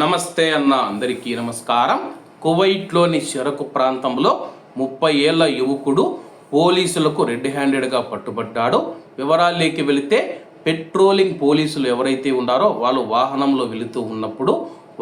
నమస్తే అన్న అందరికీ నమస్కారం. కువైట్లోని షరకు ప్రాంతంలో ముప్పై ఏళ్ళ యువకుడు పోలీసులకు రెడ్ హ్యాండెడ్గా పట్టుబడ్డాడు. వివరాల్లోకి వెళితే పెట్రోలింగ్ పోలీసులు ఎవరైతే ఉన్నారో వాళ్ళు వాహనంలో వెళుతూ ఉన్నప్పుడు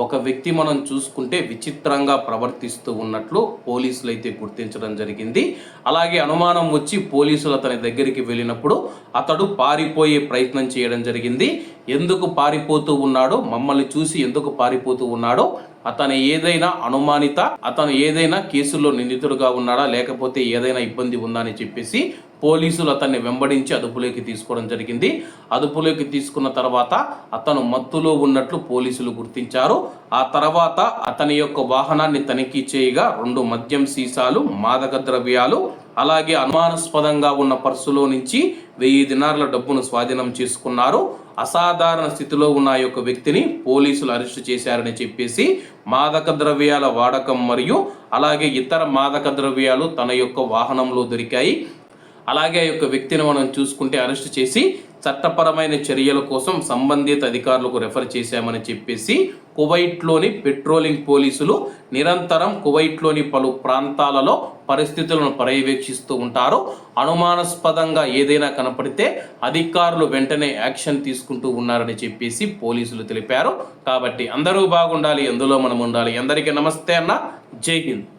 ఒక వ్యక్తి మనం చూసుకుంటే విచిత్రంగా ప్రవర్తిస్తూ ఉన్నట్లు పోలీసులు అయితే గుర్తించడం జరిగింది. అలాగే అనుమానం వచ్చి పోలీసులు అతని దగ్గరికి వెళ్ళినప్పుడు అతడు పారిపోయే ప్రయత్నం చేయడం జరిగింది. ఎందుకు పారిపోతూ ఉన్నాడో మమ్మల్ని చూసి ఎందుకు పారిపోతూ ఉన్నాడో అతను ఏదైనా అనుమానిత అతను ఏదైనా కేసుల్లో నిందితుడుగా ఉన్నాడా లేకపోతే ఏదైనా ఇబ్బంది ఉందా అని చెప్పేసి పోలీసులు అతన్ని వెంబడించి అదుపులోకి తీసుకోవడం జరిగింది. అదుపులోకి తీసుకున్న తర్వాత అతను మత్తులో ఉన్నట్లు పోలీసులు గుర్తించారు. ఆ తర్వాత అతని యొక్క వాహనాన్ని తనిఖీ చేయగా రెండు మద్యం సీసాలు మాదక ద్రవ్యాలు అలాగే అనుమానాస్పదంగా ఉన్న పర్సులో నుంచి వెయ్యి దినార్ల డబ్బును స్వాధీనం చేసుకున్నారు. అసాధారణ స్థితిలో ఉన్న ఆ యొక్క వ్యక్తిని పోలీసులు అరెస్టు చేశారని చెప్పేసి మాదక ద్రవ్యాల వాడకం మరియు అలాగే ఇతర మాదక ద్రవ్యాలు తన యొక్క వాహనంలో దొరికాయి. అలాగే ఆ యొక్క వ్యక్తిని మనం చూసుకుంటే అరెస్ట్ చేసి చట్టపరమైన చర్యల కోసం సంబంధిత అధికారులకు రెఫర్ చేశామని చెప్పేసి కువైట్లోని పెట్రోలింగ్ పోలీసులు నిరంతరం కువైట్లోని పలు ప్రాంతాలలో పరిస్థితులను పర్యవేక్షిస్తూ ఉంటారు. అనుమానాస్పదంగా ఏదైనా కనపడితే అధికారులు వెంటనే యాక్షన్ తీసుకుంటూ ఉన్నారని చెప్పేసి పోలీసులు తెలిపారు. కాబట్టి అందరూ బాగుండాలి ఎందులో మనం ఉండాలి. అందరికీ నమస్తే అన్న. జై హింద్.